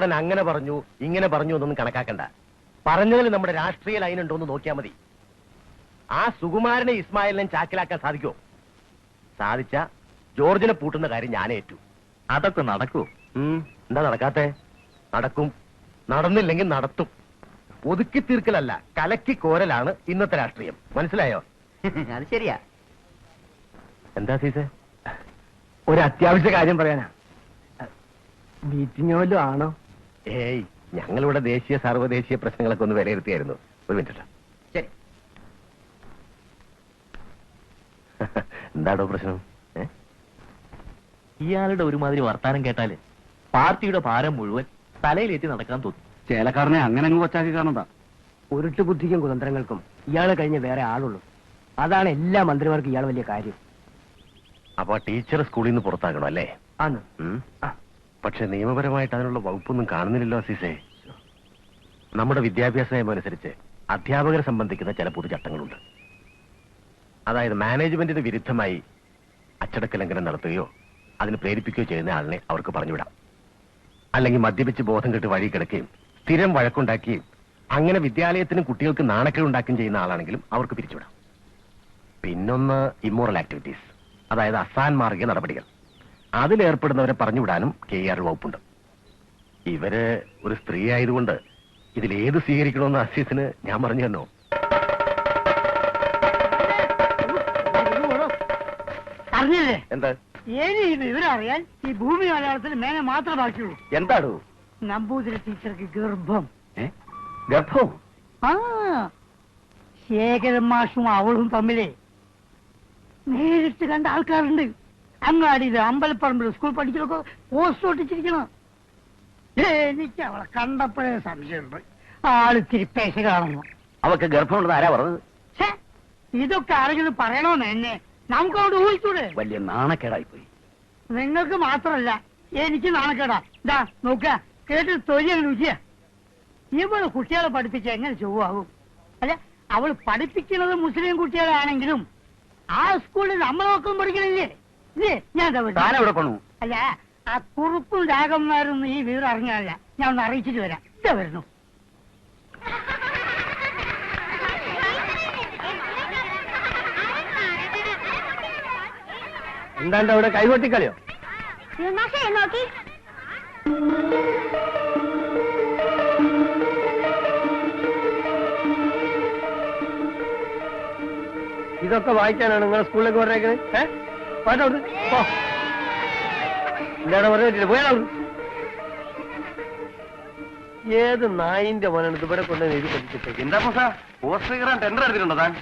അവൻ അങ്ങനെ പറഞ്ഞു ഇങ്ങനെ പറഞ്ഞു എന്നൊന്നും കണക്കാക്കണ്ട. പറഞ്ഞതിൽ നമ്മുടെ രാഷ്ട്രീയ ലൈൻ ഉണ്ടോ എന്ന് നോക്കിയാൽ മതി. ആ സുകുമാരനെ ഇസ്മായിലിനെ ചാക്കിലാക്കാൻ സാധിക്കുമോ സാധിച്ച ജോർജിനെ പൂട്ടുന്ന കാര്യം ഞാൻ ഏറ്റു. അതൊക്കെ നടക്കൂ. എന്താ നടക്കാത്തെ? നടക്കും. നടന്നില്ലെങ്കിൽ നടത്തും. ഒതുക്കി തീർക്കലല്ല കലക്കി കോരലാണ് ഇന്നത്തെ രാഷ്ട്രീയം. മനസ്സിലായോ? അത് ശരിയാ. എന്താ സീസേ? ഒരു അത്യാവശ്യ കാര്യം പറയാനാ. മീറ്റിംഗ് വല്ലതും ആണോ? ഏയ് ഞങ്ങളിവിടെ ദേശീയ സർവദേശീയ പ്രശ്നങ്ങളൊക്കെ ഒന്ന് വിലയിരുത്തിയായിരുന്നു. ഒരു മിനിറ്റ് ശരി. എന്താടോ പ്രശ്നം? ഏ? ഇയാളുടെ ഒരുമാതിരി വർത്താനം കേട്ടാൽ പാർട്ടിയുടെ ഭാരം മുഴുവൻ തലയിലേറ്റി നടക്കാൻ തോന്നി. ചേലക്കാരനെ അങ്ങനെ അങ്ങ് കൊച്ചാക്കി കാണണ്ട ഉരുട്ടു ബുദ്ധിക്കും കുതന്ത്രങ്ങൾക്കും ഇയാളെ കഴിഞ്ഞ് വേറെ ആളുള്ളൂ. അതാണ് എല്ലാ മന്ത്രിമാർക്കും ഇയാൾ വലിയ കാര്യം. അപ്പൊ ടീച്ചർ സ്കൂളിൽ നിന്ന് പുറത്താക്കണം അല്ലേ? ആണ്. പക്ഷെ നിയമപരമായിട്ട് അതിനുള്ള വകുപ്പൊന്നും കാണുന്നില്ലല്ലോ അസീസേ. നമ്മുടെ വിദ്യാഭ്യാസ നിയമം അനുസരിച്ച് അധ്യാപകരെ സംബന്ധിക്കുന്ന ചില പൊതുചട്ടങ്ങളുണ്ട്. അതായത് മാനേജ്മെന്റിന് വിരുദ്ധമായി അച്ചടക്ക ലംഘനം നടത്തുകയോ അതിന് പ്രേരിപ്പിക്കുകയോ ചെയ്യുന്ന ആളിനെ അവർക്ക് പറഞ്ഞുവിടാം. അല്ലെങ്കിൽ മദ്യപിച്ച് ബോധം കെട്ട് വഴി കിടക്കുകയും സ്ഥിരം വഴക്കുണ്ടാക്കുകയും അങ്ങനെ വിദ്യാലയത്തിനും കുട്ടികൾക്ക് നാണക്കേടുണ്ടാക്കുകയും ചെയ്യുന്ന ആളാണെങ്കിലും അവർക്ക് പിരിച്ചുവിടാം. പിന്നൊന്ന് ഇമ്മോറൽ ആക്ടിവിറ്റീസ് അതായത് അസാൻ മാർഗീയ നടപടികൾ. അതിലേർപ്പെടുന്നവരെ പറഞ്ഞുവിടാനും കെ ആർ വകുപ്പുണ്ട്. ഇവർ ഒരു സ്ത്രീ ആയതുകൊണ്ട് ഇതിലേത് സ്വീകരിക്കണമെന്ന് അസീസിന് ഞാൻ പറഞ്ഞു തന്നോ. അറിഞ്ഞില്ലേ എന്താ? ഏനി ഈ വിവരം അറിയാൻ ഈ ഭൂമി മലയാളത്തിന് മേനെ മാത്രം ബാക്കിയുള്ളൂ. എന്താടോ? നമ്പൂതിരി ടീച്ചർക്ക് ഗർഭം. ഗർഭവും ആ ശേഖരൻ മാഷും അവളും തമ്മിലേ. നേരിട്ട് കണ്ട ആൾക്കാരുണ്ട്. അങ്ങാടിയിൽ അമ്പലപ്പറമ്പിൽ സ്കൂൾ പഠിക്കലൊക്കെ പോസ്റ്റ് ഒട്ടിച്ചിരിക്കണം. എനിക്ക് അവളെ കണ്ടപ്പോഴേ സംശയമുണ്ട്. ആൾ പേശ കാണുന്നു. അവക്ക് ഗർഭമുണ്ടെന്ന് ആരാ പറഞ്ഞത്? ഇതൊക്കെ ആരെങ്കിലും പറയണോന്ന് എന്നെ. നമുക്ക് അവിടെ ഊഹിച്ചൂടെ? വലിയ നാണക്കേടായി പോയി നിങ്ങൾക്ക് മാത്രമല്ല എനിക്ക് നാണക്കേടാ. ഇതാ നോക്ക കേട്ട് തൊഴിൽ രുചിയ. ഇവൾ കുട്ടികളെ പഠിപ്പിച്ച എങ്ങനെ ചൊവ്വാകും? അല്ല അവൾ പഠിപ്പിക്കുന്നത് മുസ്ലിം കുട്ടികളാണെങ്കിലും ആ സ്കൂളിൽ നമ്മളൊക്കെ പഠിക്കണില്ലേ? ഞാൻ. താനെവിടെ പോണു. അല്ല ആ കുറുപ്പും രാഗന്മാരൊന്നും ഈ വീട് അറിഞ്ഞാല ഞാൻ ഒന്ന് അറിയിച്ചിട്ട് വരാം. ഇതാ വരുന്നു. എന്താണ്ട് അവിടെ കൈകൊട്ടിക്കളിയോ? നോക്കി. ഇതൊക്കെ വായിക്കാനാണ് നിങ്ങളെ സ്കൂളിലേക്ക് പറഞ്ഞേക്കുന്നത് ഏഹ് ഏത് നായിന്റെ മോനാണ് ഇവിടെ കൊണ്ടുവന്ന് എഴുതി എന്താ പോസ പോസ്റ്റ് കയറാൻ ടെൻഡർ എടുത്തിട്ടുണ്ടോ താൻ?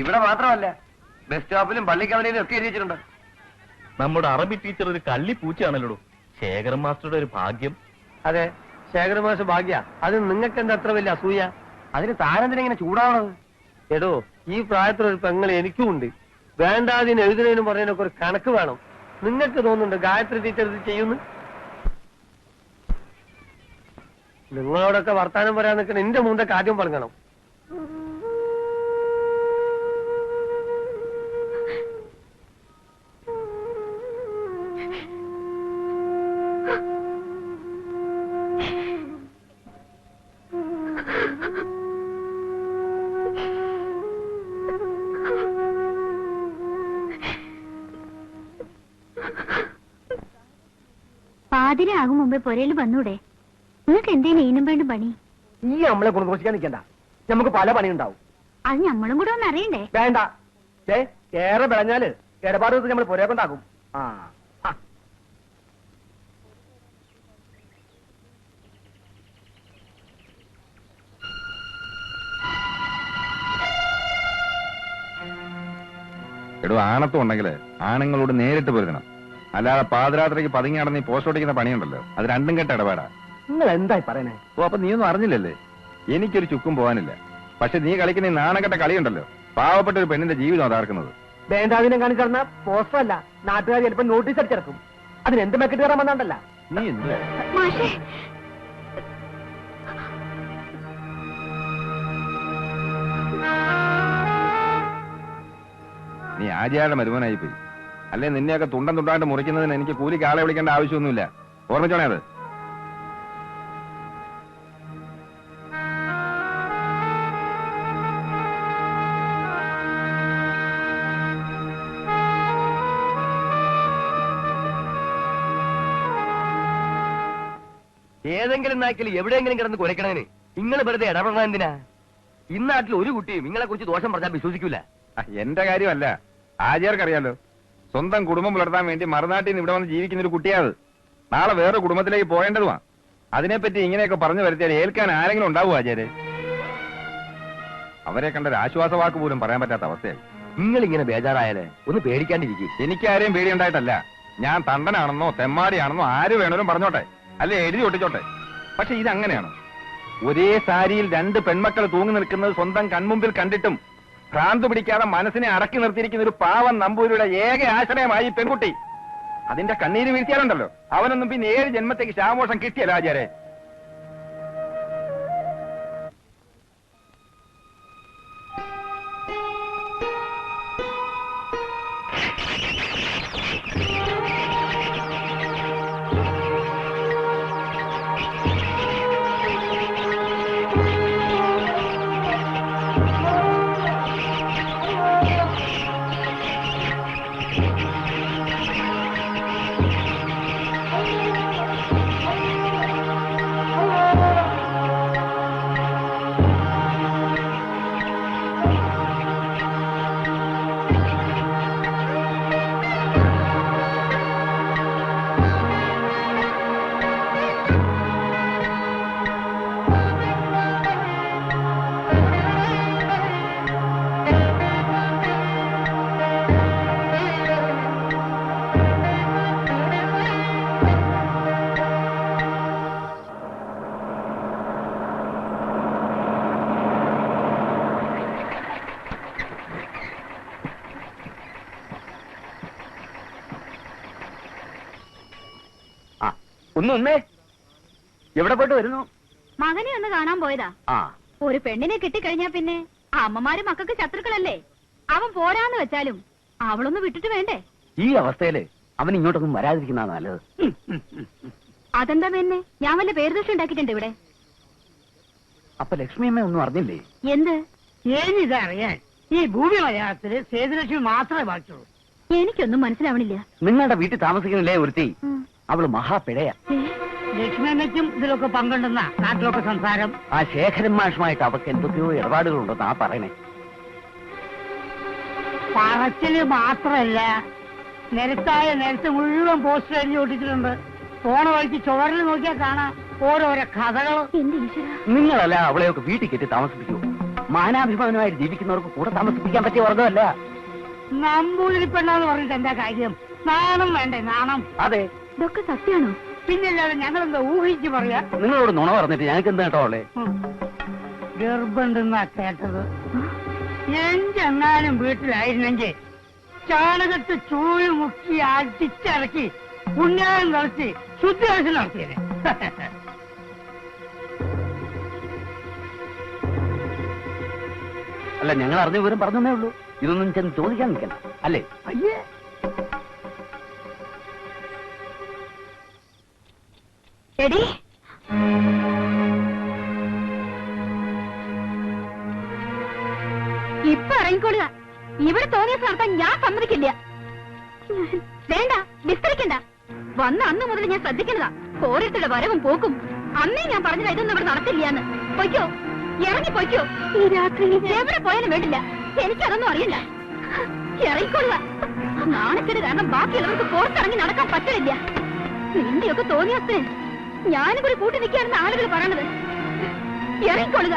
ഇവിടെ മാത്രമല്ല ബസ് സ്റ്റോപ്പിലും പള്ളിക്കവലയിലും ഒക്കെ എഴുതി വെച്ചിട്ടുണ്ട്. നമ്മുടെ അറബി ടീച്ചർ ഒരു കള്ളി പൂച്ചയാണല്ലോ ശേഖരൻ മാസ്റ്ററുടെ ഒരു ഭാഗ്യം. അതെ ശേഖര മാസ്റ്റർ ഭാഗ്യ. അത് നിങ്ങൾക്ക് എന്താ അത്ര വലിയ അസൂയ? അതിന് താനെന്തിനാ ഇങ്ങനെ ചൂടാവണത്? എടോ ഈ പ്രായത്തിലൊരു പെങ്ങൾ എനിക്കും ഉണ്ട് വേണ്ടാതിന് എഴുതുന്നതിനും പറയുന്നതിനൊക്കെ ഒരു കണക്ക് വേണം. നിങ്ങൾക്ക് തോന്നുന്നുണ്ട് ഗായത്രി ടീച്ചർ ഇത് ചെയ്യുന്നു? നിങ്ങളോടൊക്കെ വർത്താനം പറയാൻ നിൽക്കുന്ന എന്റെ കാര്യം ആദ്യം പറഞ്ഞണം പാതിരാകും മുമ്പേ പുരയിൽ വന്നൂടെ. നിങ്ങൾക്ക് എന്തേലും ഈനും വേണ്ടും പണി? ഈ നമ്മളെ കുണുകുറിക്കാൻ നിൽക്കണ്ട. നമുക്ക് പല പണി ഉണ്ടാവും അത് ഞമ്മളും കൂടെ ഒന്ന് അറിയണ്ടേ? വേണ്ട. ഏ ഏറെ വിളഞ്ഞാൽ ഇടപാട് ദിവസം നമ്മൾ പുരയെ കൊണ്ടാക്കും ആ ആ. എടോ ആണത്വം ഉണ്ടെങ്കിൽ ആണുങ്ങളോട് നേരിട്ട് പൊരുതണം. അല്ലാതെ പാതിരാത്രിക്ക് പതുങ്ങി നടന്ന് ഈ പോസ്റ്റ് ഓടിക്കുന്ന പണിയുണ്ടല്ലോ. അത് രണ്ടും കെട്ട ഇടപാടാ. നിങ്ങൾ എന്തായി പറയണേ? ഓ അപ്പൊ നീ ഒന്നും അറിഞ്ഞില്ലല്ലേ? എനിക്കൊരു ചുക്കും പോകാനില്ല. പക്ഷെ നീ കളിക്കുന്ന ഈ നാണക്കെട്ട കളിയുണ്ടല്ലോ. പാവപ്പെട്ട ഒരു പെണ്ണിന്റെ ജീവിതം അതാർക്കുന്നത് വേണ്ടാതിനെ കാണിച്ചിരുന്ന പോസ്റ്റർ അല്ല. നാട്ടുകാർ ചിലപ്പോ നോട്ടീസ് അടിച്ചിറക്കും. അതിന് എന്ത് മെക്കിട്ട് കയറാൻ വന്നാണ്ടല്ല? നീ എന്ത് മാഷേ. നീ ആചാരുടെ മരുമനായി പോയി. അല്ലെ നിന്നെയൊക്കെ തുണ്ടൻ തുണ്ടായിട്ട് മുറിക്കുന്നതിന് എനിക്ക് കൂലിക്ക് ആളെ വിളിക്കേണ്ട ആവശ്യമൊന്നുമില്ല. ഓർമ്മിച്ചോണേ അത്? ഏതെങ്കിലും നാക്കിൽ എവിടെയെങ്കിലും കിടന്ന് കുരക്കണതിന് നിങ്ങൾ വെറുതെ ഇടപെടണം എന്തിനാ? ഇന്നാട്ടിൽ ഒരു കുട്ടിയും നിങ്ങളെ കുറിച്ച് ദോഷം പറഞ്ഞാൽ വിശ്വസിക്കൂല. എന്റെ കാര്യമല്ല. ആചാർക്കറിയാലോ സ്വന്തം കുടുംബം പുലർത്താൻ വേണ്ടി മറുനാട്ടിൽ ഇവിടെ വന്ന് ജീവിക്കുന്ന ഒരു കുട്ടിയാത്. നാളെ വേറെ കുടുംബത്തിലേക്ക് പോയേണ്ടതുമാ അതിനെപ്പറ്റി ഇങ്ങനെയൊക്കെ പറഞ്ഞു വരുത്തിയാൽ ഏൽക്കാൻ ആരെങ്കിലും ഉണ്ടാവുക ആചാര്യ? അവരെ കണ്ട ഒരു ആശ്വാസവാക്ക് പോലും പറയാൻ പറ്റാത്ത അവസ്ഥയായി. നിങ്ങൾ ഇങ്ങനെ ബേജാറായാലേ ഒന്ന് പേടിക്കാണ്ടിരിക്കും. എനിക്കാരെയും പേടിയുണ്ടായിട്ടല്ല. ഞാൻ തണ്ടനാണെന്നോ തെമ്മാടിയാണെന്നോ ആര് വേണേലും പറഞ്ഞോട്ടെ. അല്ലെ എഴുതി ഒട്ടിച്ചോട്ടെ. പക്ഷെ ഇതങ്ങനെയാണ്. ഒരേ സാരിയിൽ രണ്ട് പെൺമക്കൾ തൂങ്ങി നിൽക്കുന്നത് സ്വന്തം കൺമുമ്പിൽ കണ്ടിട്ടും ഭ്രാന്ത് പിടിക്കാതെ മനസ്സിനെ അടക്കി നിർത്തിയിരിക്കുന്ന ഒരു പാവം നമ്പൂരിയുടെ ഏക ആശ്രയമായി പെൺകുട്ടി. അതിന്റെ കണ്ണീര് വീഴ്ത്തിയാലുണ്ടല്ലോ. അവനൊന്നും പിന്നെ ഏഴ് ജന്മത്തേക്ക് ശാമോഷം കിട്ടിയല്ല ആചാരെ. ഒന്ന് ഒന്നേ എവിടെ പോയിട്ട് വരുന്നു? മകനെ ഒന്ന് കാണാൻ പോയതാ. ആ. ഒരു പെണ്ണിനെ കിട്ടിക്കഴിഞ്ഞാ പിന്നെ അമ്മമാരും മക്കൾക്ക് ശത്രുക്കളല്ലേ? അവൻ പോരാന്ന് വെച്ചാലും അവളൊന്ന് വിട്ടിട്ട് വേണ്ടേ? ഈ അവസ്ഥയിൽ അവൻ ഇങ്ങോട്ടൊന്നും വരാതിരിക്കുന്ന നല്ലത്. അതെന്താ പിന്നെ? ഞാൻ വല്ല പേരുദോഷം ഉണ്ടാക്കിയിട്ടുണ്ട് ഇവിടെ. അപ്പൊ ലക്ഷ്മി അമ്മ ഒന്നും അറിഞ്ഞില്ലേ? എന്ത്? ഏനിതറിയാൻ ഈ ഭൂമി മലയാളത്തിൽ സേതുലക്ഷ്മി മാത്രമേ ബാക്കിയുള്ളൂ. എനിക്കൊന്നും മനസ്സിലാവണില്ല. നിങ്ങളുടെ വീട്ടിൽ താമസിക്കുന്നില്ലേ ഒരുത്തി. അവൾ മഹാപിഴയാ ഏ? ലക്ഷ്മണയ്ക്കും ഇതിലൊക്കെ പങ്കുണ്ടെന്ന നാട്ടിലൊക്കെ സംസാരം. ആ ശേഖരൻ മാഷുമായിട്ട് അവർക്ക് എന്തൊക്കെയോ ഇടപാടുകളുണ്ടെന്ന് ആ പറയണേ. പറച്ചിൽ മാത്രല്ല നിരത്തായ നിരത്ത് മുഴുവൻ പോസ്റ്റർ എഴുതി ഒട്ടിച്ചിട്ടുണ്ട്. പോണ വഴിക്ക് ചുവരിൽ നോക്കിയാൽ കാണാം ഓരോരോ കഥകൾ നിങ്ങളല്ല അവളെയൊക്കെ വീട്ടിൽ കെട്ടി താമസിപ്പിക്കൂ. മാനാഭിമാനമായി ജീവിക്കുന്നവർക്ക് കൂടെ താമസിപ്പിക്കാൻ പറ്റിയ വർഗമല്ല നമ്പൂതിരി പെണ്ണാന്ന് പറഞ്ഞിട്ട് എന്താ കാര്യം? നാണം വേണ്ടേ നാണം? അതെ. ഇതൊക്കെ സത്യാണോ പിന്നല്ലാതെ ഞങ്ങളെന്താ ഊഹിച്ച് പറയാ? നിങ്ങളോട് നുണ പറഞ്ഞിട്ട് ഞങ്ങൾക്ക് എന്താ കേട്ടോ അവളെ ഗർഭണ്ടെന്നാ കേട്ടത്. എഞ്ചെങ്ങാനും വീട്ടിലായിരുന്നെങ്കിൽ ചാണകത്ത് ചൂഴി മുക്കി അടിച്ചിറക്കി പുണ്യാനം നടത്തി ശുദ്ധിവാസം നടത്തിയത് അല്ല ഞങ്ങൾ അറിഞ്ഞ വിവരം പറഞ്ഞേ ഉള്ളൂ. ഇതൊന്നും ചെന്ന് ചോദിക്കാൻ നിൽക്കണം അല്ലേ? അയ്യേ. എടി ഇപ്പൊ ഇറങ്ങിക്കൊള്ളുക ഇവിടെ തോന്നിയ നടത്താൻ ഞാൻ സമ്മതിക്കില്ല. വേണ്ട വിസ്തരിക്കണ്ട. വന്ന അന്ന് മുതൽ ഞാൻ ശ്രദ്ധിക്കുന്നതാ. ഓരോരുത്തരുടെ വരവും പോക്കും. അന്നേ ഞാൻ പറഞ്ഞത് ഇതൊന്നും ഇവിടെ നടത്തില്ലാന്ന് പൊയ്ക്കോ. ഇറങ്ങി പൊയ്ക്കോ. ഈ രാത്രി എവിടെ പോയാലും വേണ്ടില്ല. എനിക്കതൊന്നും അറിയില്ല. ഇറങ്ങിക്കൊള്ളുക നാണക്കേട് കാരണം ബാക്കിയുള്ളവർക്ക് പുറത്തിറങ്ങി നടക്കാൻ പറ്റില്ല നിന്റെയൊക്കെ തോന്നിയത്തിന് ഞാനും കൂടി കൂട്ടി നിൽക്കാനെന്ന് ആളുകൾ പറയണത്. ഇറങ്ങിക്കൊള്ളുക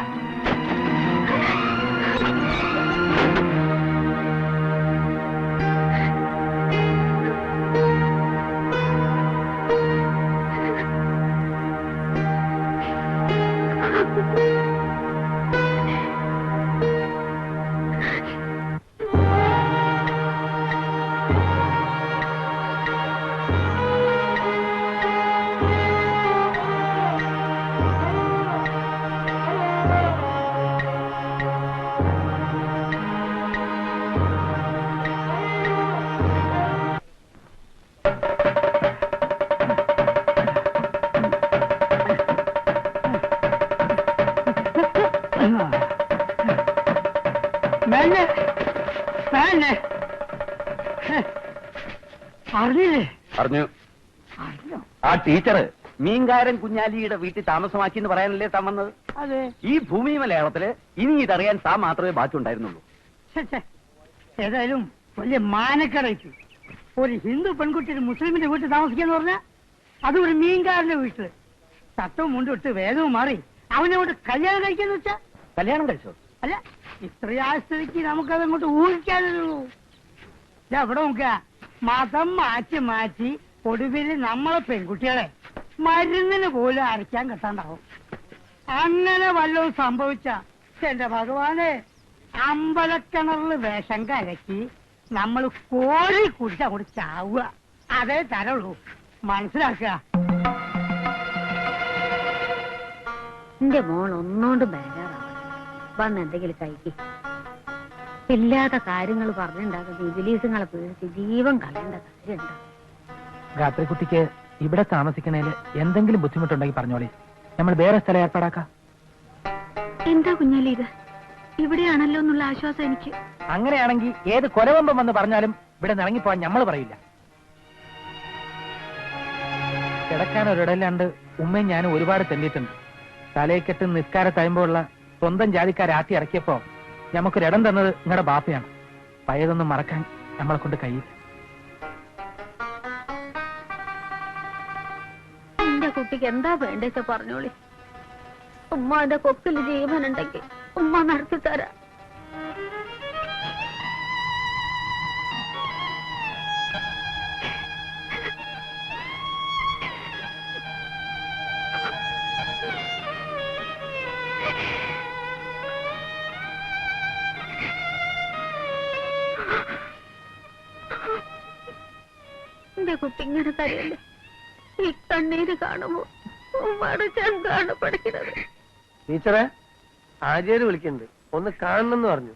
മേലെ മേലെ അറിഞ്ഞില്ലേ? അറിഞ്ഞു. ആ ടീച്ചറ് മീൻകാരൻ കുഞ്ഞാലിയുടെ വീട്ടിൽ താമസമാക്കി എന്ന് പറയാനല്ലേ താൻ വന്നത്? അതെ. ഈ ഭൂമി മലയാളത്തിൽ ഇനി ഇതറിയാൻ താൻ മാത്രമേ ബാക്കി ഉണ്ടായിരുന്നുള്ളൂ. ഛെ, ഛെ. ഏതായാലും വലിയ മാനക്കടയ്ക്ക്. ഒരു ഹിന്ദു പെൺകുട്ടി ഒരു മുസ്ലിമിന്റെ വീട്ടിൽ താമസിക്കാന്ന് പറഞ്ഞ അത് ഒരു മീൻകാരന്റെ വീട്ടിൽ. തട്ടവും മുണ്ടിട്ട് വേദവും മാറി അവനെ കൊണ്ട് കല്യാണം കഴിക്കാന്ന് വെച്ചാ കല്യാണം കഴിച്ചോ? അല്ല ഇത്രയാസ്ഥിതിക്ക് നമുക്കത് അങ്ങോട്ട് ഊഹിക്കാനുള്ളൂ എവിടെ നോക്ക മതം മാറ്റി മാറ്റി ഒടുവിൽ നമ്മളെ പെൺകുട്ടികളെ മരുന്നിന് പോലും അരയ്ക്കാൻ കിട്ടാണ്ടാവും. അങ്ങനെ വല്ലതും സംഭവിച്ച എന്റെ ഭഗവാനെ അമ്പലക്കിണറിൽ വേഷം കലക്കി നമ്മൾ കോഴി കുടിച്ച് അങ്ങോട്ട് ചാവുക. അതേ തരുള്ളൂ മനസ്സിലാക്കുക? എന്റെ മോൾ ഒന്നോണ്ട് ബേജാറാണ് വന്ന് എന്തെങ്കിലും കഴിക്ക്. ഇല്ലാത്ത കാര്യങ്ങൾ പറഞ്ഞുണ്ടാക്കുന്ന ഇബിലീസുങ്ങളെ പേടിച്ച് ജീവൻ കളയേണ്ട കാര്യമുണ്ട്. രാത്രി കുട്ടിക്ക് ഇവിടെ താമസിക്കണേൽ എന്തെങ്കിലും ബുദ്ധിമുട്ടുണ്ടെങ്കിൽ പറഞ്ഞോളി. നമ്മൾ വേറെ സ്ഥലം ഏർപ്പാടാക്കാം. എന്താ കുഞ്ഞാലി ഇത്? ഇവിടെയാണല്ലോ എന്നുള്ള ആശ്വാസം എനിക്ക്. അങ്ങനെയാണെങ്കിൽ ഏത് കൊലവമ്പം വന്ന് പറഞ്ഞാലും ഇവിടെ നിറങ്ങിപ്പോവാൻ നമ്മൾ പറയില്ല. കിടക്കാൻ ഒരിടല്ലാണ്ട് ഉമ്മയും ഞാനും ഒരുപാട് തെല്ലിയിട്ടുണ്ട് തലയിൽ കെട്ട് നിസ്കാര തഴുമ്പോഴുള്ള സ്വന്തം ജാതിക്കാരാട്ടി ഇറക്കിയപ്പോ നമുക്കൊരിടം തന്നത് നിങ്ങളുടെ ബാപ്പയാണ്. പഴയതൊന്നും മറക്കാൻ നമ്മളെ കൊണ്ട് കഴിയില്ല. കുട്ടിക്ക് എന്താ വേണ്ടേച്ച പറഞ്ഞോളി? ഉമ്മാന്റെ കൊക്കിൽ ജീവനുണ്ടെങ്കിൽ ഉമ്മ നടത്തി തരാം കുട്ടി ഇങ്ങനെ കരയല്ലേ ഈ കണ്ണീര് കാണുമ്പോ ഉമ്മയുടെ ചെന്താണ് പഠിക്കുന്നത്. ടീച്ചറെ ആചാര്യ വിളിക്കുന്നുണ്ട്. ഒന്ന് കാണണം എന്ന് പറഞ്ഞു.